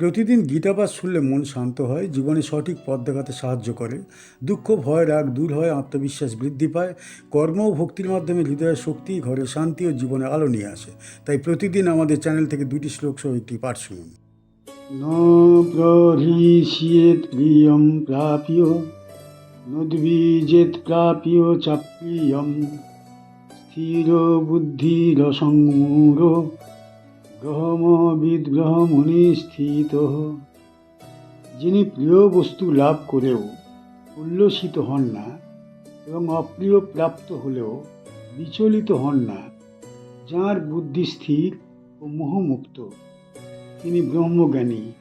প্রতিদিন গীতাপাঠ শুনলে মন শান্ত হয়, জীবনে সঠিক পথ দেখাতে সাহায্য করে। দুঃখ, ভয়, রাগ দূর হয়, আত্মবিশ্বাস বৃদ্ধি পায়। কর্ম ও ভক্তির মাধ্যমে হৃদয়ের শক্তি, ঘরে শান্তি ও জীবনে আলো নিয়ে আসে। তাই প্রতিদিন আমাদের চ্যানেল থেকে দুটি শ্লোক সহ একটি পাঠ শুনুন। ন প্রহৃষ্যেত প্রিয়ম প্রাপ্য নদ্বীজেত প্রাপ্য চাপ্রিয়ম। স্থির বুদ্ধিরসংমূঢ় গ্রহমবিদ গ্রহমণি স্থিত যিনি প্রিয় বস্তু লাভ করেও উল্লসিত হন না এবং অপ্রিয় প্রাপ্ত হলেও বিচলিত হন না, যাঁর বুদ্ধি স্থির ও মোহমুক্ত, তিনি ব্রহ্মজ্ঞানী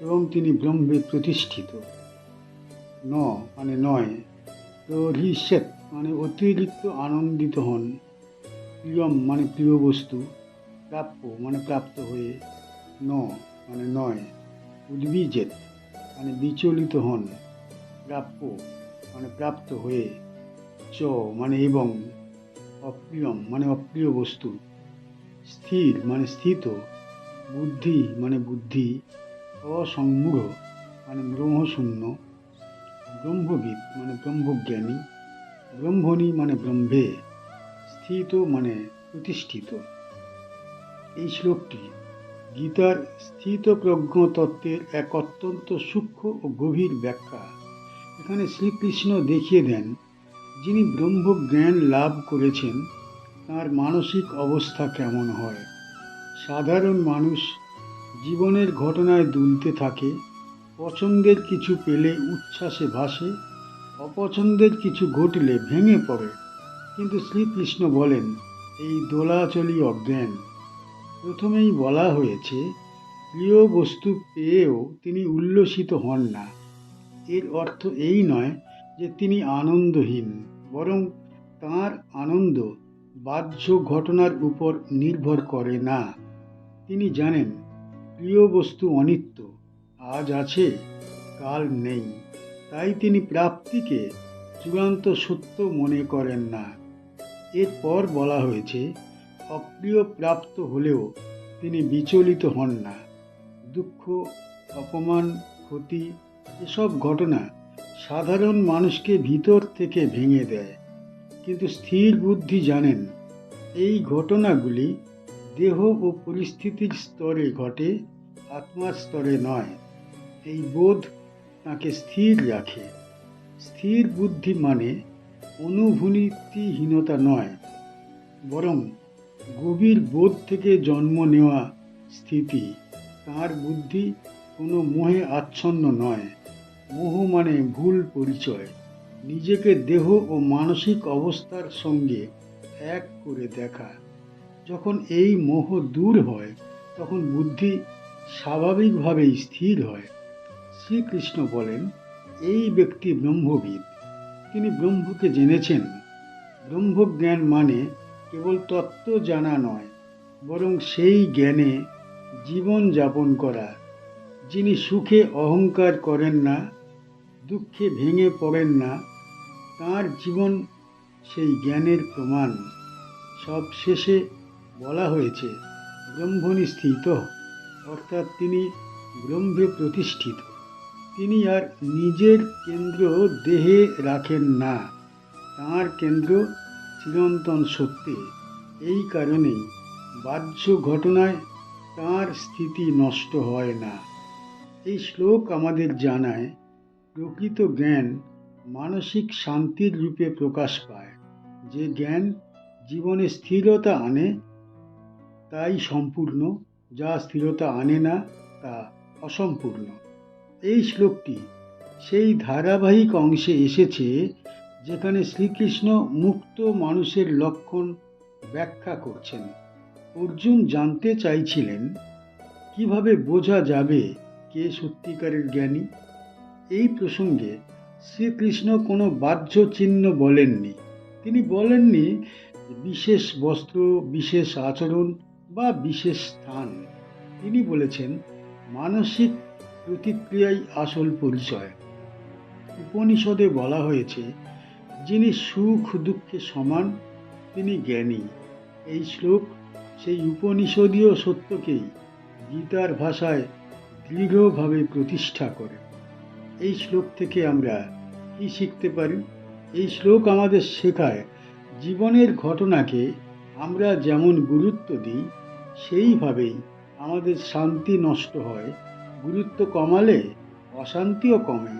এবং তিনি ব্রহ্মে প্রতিষ্ঠিত। ন মানে নয় প্রহৃষ্যেত মানে অতিরিক্ত আনন্দিত হন। প্রিয়ম মানে প্রিয় বস্তু। প্রাপ্য মানে প্রাপ্ত হয়ে ন মানে নয় উদ্ভিজেত মানে বিচলিত হন। প্রাপ্য মানে প্রাপ্ত হয়ে চ মানে এবং অপ্রিয়ম মানে অপ্রিয় বস্তু। স্থির মানে স্থিত, বুদ্ধি মানে বুদ্ধি অসংমূঢ় মানে ব্রহ্মশূন্য, ব্রহ্মবিদ মানে ব্রহ্মজ্ঞানী, ব্রহ্মণী মানে ব্রহ্মে, স্থিত মানে প্রতিষ্ঠিত। এই শ্লোকটি গীতার স্থিতপ্রজ্ঞ তত্ত্বের এক অত্যন্ত সূক্ষ্ম ও গভীর ব্যাখ্যা। এখানে শ্রীকৃষ্ণ দেখিয়ে দেন, যিনি ব্রহ্মজ্ঞান লাভ করেছেন, তার মানসিক অবস্থা কেমন হয়? সাধারণ মানুষ জীবনের ঘটনায় দুলতে থাকে, পছন্দের কিছু পেলে উচ্ছ্বাসে ভাসে, অপছন্দের কিছু ঘটলে ভেঙে পড়ে। কিন্তু শ্রীকৃষ্ণ বলেন, এই দোলাচলি অজ্ঞান। প্রথমেই বলা হয়েছে, প্রিয় বস্তু পেয়েও তিনি উল্লসিত হন না। এর অর্থ এই নয় যে তিনি আনন্দহীন, বরং তার আনন্দ বাহ্য ঘটনার উপর নির্ভর করে না। তিনি জানেন, প্রিয় বস্তু অনিত্য, আজ আছে, কাল নেই। তাই তিনি প্রাপ্তিকে চূড়ান্ত সত্য মনে করেন না। এরপর বলা হয়েছে অপ্রিয় প্রাপ্ত হলেও তিনি বিচলিত হন না। দুঃখ, অপমান, ক্ষতি এসব ঘটনা সাধারণ মানুষকে ভিতর থেকে ভেঙে দেয়। কিন্তু স্থির বুদ্ধি জানেন, এই ঘটনাগুলি দেহ ও পরিস্থিতির স্তরে ঘটে, আত্মার স্তরে নয়। এই বোধ তাকে স্থির রাখে। স্থির বুদ্ধি মানে অনুভূতিহীনতা নয়, বরং গভীর বোধ থেকে জন্ম নেওয়া স্থিতি। তার বুদ্ধি কোনো মোহে আচ্ছন্ন নয়। মোহ মানে ভুল পরিচয়। নিজেকে দেহ ও মানসিক অবস্থার সঙ্গে এক করে দেখা। যখন এই মোহ দূর হয়, তখন বুদ্ধি স্বাভাবিকভাবেই স্থির হয়। শ্রীকৃষ্ণ বলেন, এই ব্যক্তি ব্রহ্মবিদ। তিনি ব্রহ্মকে জেনেছেন। ব্রহ্মজ্ঞান মানে কেবল তত্ত্ব জানা নয়, বরং সেই জ্ঞানে জীবন যাপন করা। যিনি সুখে অহংকার করেন না, দুঃখে ভেঙে পড়েন না, তার জীবন সেই জ্ঞানের প্রমাণ। সব শেষে বলা হয়েছে, ব্রহ্মণি স্থিত, অর্থাৎ তিনি ব্রহ্মে প্রতিষ্ঠিত। তিনি আর নিজের কেন্দ্র দেহে রাখেন না, তাঁর কেন্দ্র চিরন্তন সত্যে। এই কারণেই বাহ্য ঘটনায় তাঁর স্থিতি নষ্ট হয় না। এই শ্লোক আমাদের জানায়, প্রকৃত জ্ঞান মানসিক শান্তির রূপে প্রকাশ পায়। যে জ্ঞান জীবনে স্থিরতা আনে, তাই সম্পূর্ণ, যা স্থিরতা আনে না, তা অসম্পূর্ণ। এই শ্লোকটি সেই ধারাবাহিক অংশে এসেছে যেখানে শ্রীকৃষ্ণ মুক্ত মানুষের লক্ষণ ব্যাখ্যা করছেন। অর্জুন জানতে চাইছিলেন, কীভাবে বোঝা যাবে কে সত্যিকারের জ্ঞানী? এই প্রসঙ্গে শ্রীকৃষ্ণ কোনো বাহ্য চিহ্ন বলেননি। তিনি বলেননি বিশেষ বস্ত্র, বিশেষ আচরণ বা বিশেষ স্থান। তিনি বলেছেন, মানসিক প্রতিক্রিয়াই আসল পরিচয়। উপনিষদে বলা হয়েছে যিনি সুখ দুঃখে সমান, তিনি জ্ঞানী। এই শ্লোক, সেই উপনিষদীয় সত্যকেই গীতার ভাষায় দৃঢ়ভাবে প্রতিষ্ঠা করে। এই শ্লোক থেকে আমরা কি শিখতে পারি? এই শ্লোক আমাদের শেখায়, জীবনের ঘটনাকে আমরা যেমন গুরুত্ব দিই, সেইভাবেই আমাদের শান্তি নষ্ট হয়, গুরুত্ব কমালে অশান্তিও কমে।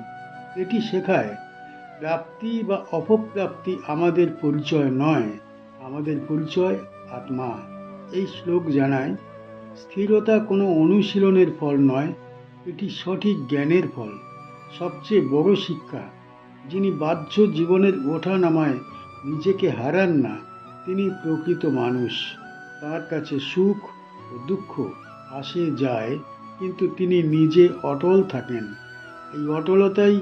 এটি শেখায় প্রাপ্তি বা অপপ্রাপ্তি আমাদের পরিচয় নয়, আমাদের পরিচয় আত্মা। এই শ্লোক জানায়, স্থিরতা কোনো অনুশীলনের ফল নয়, এটি সঠিক জ্ঞানের ফল। সবচেয়ে বড় শিক্ষা, যিনি বাহ্য জীবনের ওঠানামায় নিজেকে হারান না, তিনি প্রকৃত মানুষ। তার কাছে সুখ ও দুঃখ আসে, যায়, কিন্তু তিনি নিজে অটল থাকেন। এই অটলতাই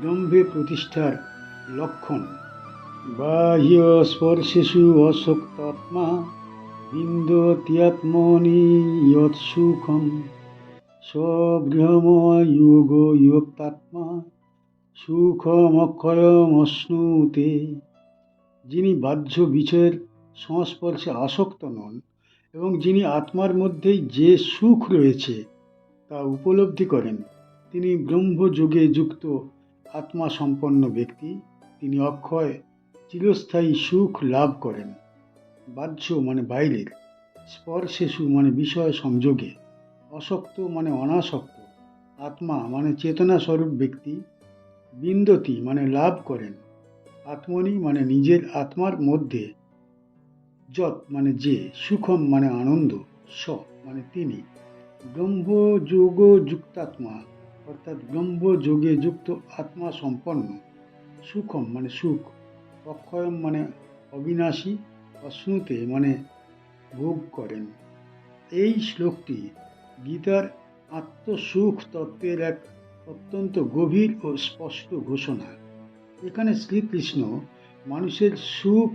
ব্রহ্মে প্রতিষ্ঠার লক্ষণ। বাহ্য স্পর্শেষু অশক্তাত্মা বিন্দতিয়াত্মনি ইয়ৎ সুখম স্বগৃহময় যোগ যোক্তাত্মা সুখমক্ষয়ম অশ্নুতে যিনি বাহ্য বিষয়ের সংস্পর্শে আসক্ত নন এবং যিনি আত্মার মধ্যেই যে সুখ রয়েছে তা উপলব্ধি করেন, তিনি ব্রহ্মযোগে যুক্ত আত্মা সম্পন্ন ব্যক্তি, তিনি অক্ষয় চিরস্থায়ী সুখ লাভ করেন। বাহ্য মানে বাইরের স্পর্শেষু মানে বিষয় সংযোগে অশক্ত মানে অনাসক্ত। আত্মা মানে চেতনা স্বরূপ ব্যক্তি, বিন্দতি মানে লাভ করেন। আত্মনি মানে নিজের আত্মার মধ্যে যত মানে যে, সুখম মানে আনন্দ স মানে তিনি। ব্রহ্মযোগ যুক্তাত্মা অর্থাৎ ব্রহ্মযোগে যুক্ত আত্মা সম্পন্ন, সুখম মানে সুখ, অক্ষয়ম মানে অবিনাশী, অশ্নুতে মানে ভোগ করেন। এই শ্লোকটি গীতার আত্মসুখ তত্ত্বের এক অত্যন্ত গভীর ও স্পষ্ট ঘোষণা। এখানে শ্রীকৃষ্ণ মানুষের সুখ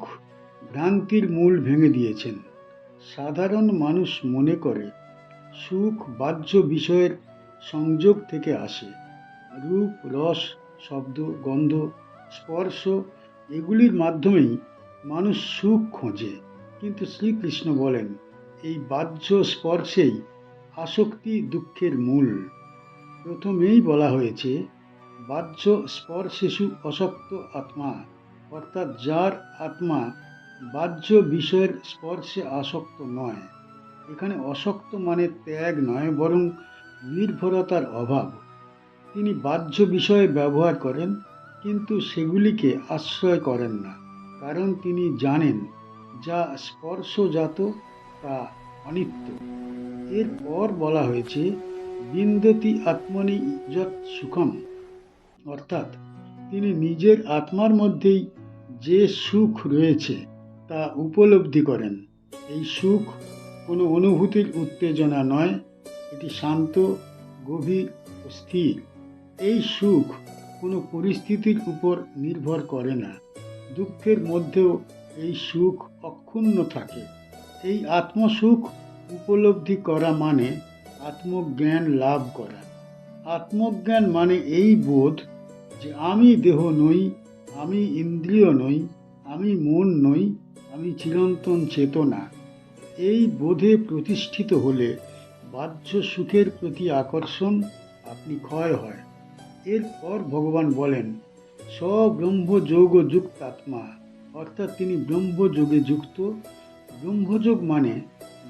ভ্রান্তির মূল ভেঙে দিয়েছেন। সাধারণ মানুষ মনে করে, সুখ বাহ্য বিষয়ের সংযোগ থেকে আসে। রূপ, রস, শব্দ, গন্ধ, স্পর্শ, এগুলির মাধ্যমেই মানুষ সুখ খোঁজে। কিন্তু শ্রীকৃষ্ণ বলেন, এই বাহ্য স্পর্শেই আসক্তি দুঃখের মূল। প্রথমেই বলা হয়েছে, বাহ্য স্পর্শেষু অশক্ত আত্মা, অর্থাৎ যার আত্মা বাহ্য বিষয়ের স্পর্শে আসক্ত নয়। এখানে অশক্ত মানে ত্যাগ নয়, বরং নির্ভরতার অভাব। তিনি বাহ্য বিষয়ে ব্যবহার করেন, কিন্তু সেগুলিকে আশ্রয় করেন না, কারণ তিনি জানেন যা স্পর্শজাত তা অনিত্য। এরপর বলা হয়েছে, বিন্দতি আত্মনি যৎ সুখম। অর্থাৎ তিনি নিজের আত্মার মধ্যেই যে সুখ রয়েছে তা উপলব্ধি করেন। এই সুখ কোনো অনুভূতির উত্তেজনা নয় এটি শান্ত, গভীর ও স্থির। এই সুখ কোনো পরিস্থিতির উপর নির্ভর করে না। দুঃখের মধ্যেও এই সুখ অক্ষুণ্ণ থাকে। এই আত্মসুখ উপলব্ধি করা মানে আত্মজ্ঞান লাভ করা। আত্মজ্ঞান মানে এই বোধ যে আমি দেহ নই, আমি ইন্দ্রিয় নই, আমি মন নই, আমি চিরন্তন চেতনা। এই বোধে প্রতিষ্ঠিত হলে বাহ্য সুখের প্রতি আকর্ষণ আপনি ক্ষয় হয়। এরপর ভগবান বলেন স্বব্রহ্মযোগ যুক্ত আত্মা অর্থাৎ তিনি ব্রহ্মযোগে যুক্ত। ব্রহ্মযোগ মানে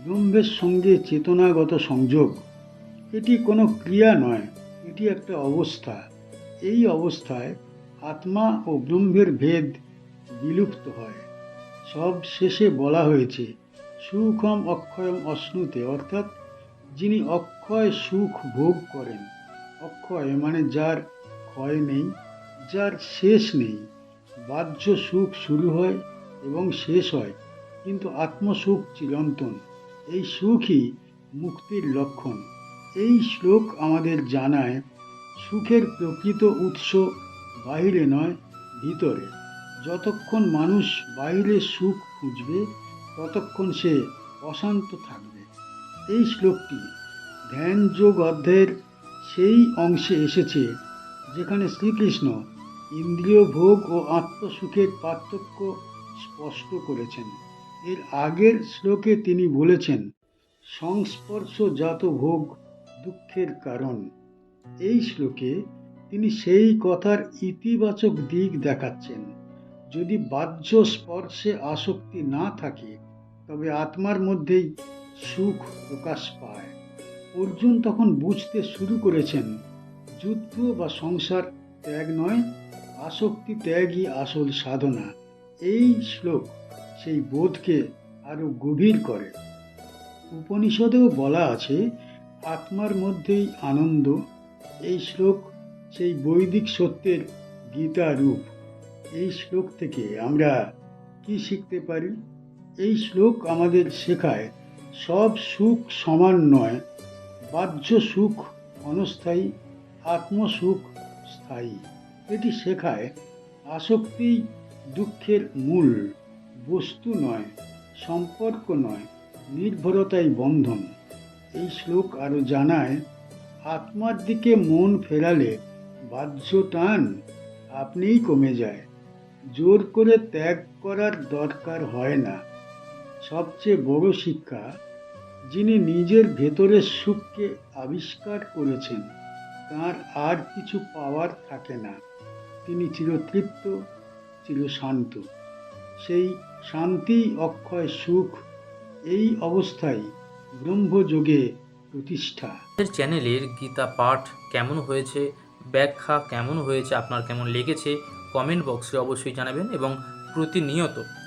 ব্রহ্মের সঙ্গে চেতনাগত সংযোগ। এটি কোনো ক্রিয়া নয়, এটি একটা অবস্থা। এই অবস্থায় আত্মা ও ব্রহ্মের ভেদ বিলুপ্ত হয়। সব শেষে বলা হয়েছে, সুখম অক্ষয়ম অশ্নুতে, অর্থাৎ যিনি অক্ষয় সুখ ভোগ করেন। অক্ষয় মানে যার ক্ষয় নেই, যার শেষ নেই। বাহ্য সুখ শুরু হয় এবং শেষ হয়, কিন্তু আত্মসুখ চিরন্তন। এই সুখই মুক্তির লক্ষণ। এই শ্লোক আমাদের জানায়, সুখের প্রকৃত উৎস বাহিরে নয়, ভিতরে। যতক্ষণ মানুষ বাইরে সুখ খুঁজবে, ততক্ষণ সে অশান্ত থাকবে। এই শ্লোকটি ধ্যান যোগ অধ্যায়ের সেই অংশে এসেছে, যেখানে শ্রীকৃষ্ণ ইন্দ্রিয় ভোগ ও আত্মসুখের পার্থক্য স্পষ্ট করেছেন। এর আগের শ্লোকে তিনি বলেছেন, সংস্পর্শজাত ভোগ দুঃখের কারণ। এই শ্লোকে তিনি সেই কথার ইতিবাচক দিক দেখাচ্ছেন। যদি বাহ্য স্পর্শে আসক্তি না থাকে, তবে আত্মার মধ্যেই সুখ প্রকাশ পায়। অর্জুন তখন বুঝতে শুরু করেছেন, যুদ্ধ বা সংসার ত্যাগ নয়, আসক্তি ত্যাগই আসল সাধনা। এই শ্লোক সেই বোধকে আরও গভীর করে। উপনিষদেও বলা আছে, আত্মার মধ্যেই আনন্দ। এই শ্লোক সেই বৈদিক সত্যের গীতা রূপ এই শ্লোক থেকে আমরা কি শিখতে পারি? এই শ্লোক আমাদের শেখায় সব সুখ সমান নয়, বাহ্য সুখ অনস্থায়ী আত্মসুখ স্থায়ী। এটি শেখায় আসক্তি দুঃখের মূল, বস্তু নয়, সম্পর্ক নয়, নির্ভরতাই বন্ধন। এই শ্লোক আরও জানায়, আত্মার দিকে মন ফেরালে বাহ্য টান আপনিই কমে যায়। জোর করে ত্যাগ করার দরকার হয় না। সবচেয়ে বড় শিক্ষা যিনি নিজের ভেতরের সুখকে আবিষ্কার করেছেন, তার আর কিছু পাওয়ার থাকে না। তিনি চিরতৃপ্ত, চিরশান্ত। সেই শান্তি, অক্ষয়, সুখ, এই অবস্থায় ব্রহ্মযোগে প্রতিষ্ঠা। চ্যানেলের গীতা পাঠ কেমন হয়েছে, ব্যাখ্যা কেমন হয়েছে, আপনার কেমন লেগেছে, কমেন্ট বক্সে অবশ্যই জানাবেন এবং প্রতিনিয়ত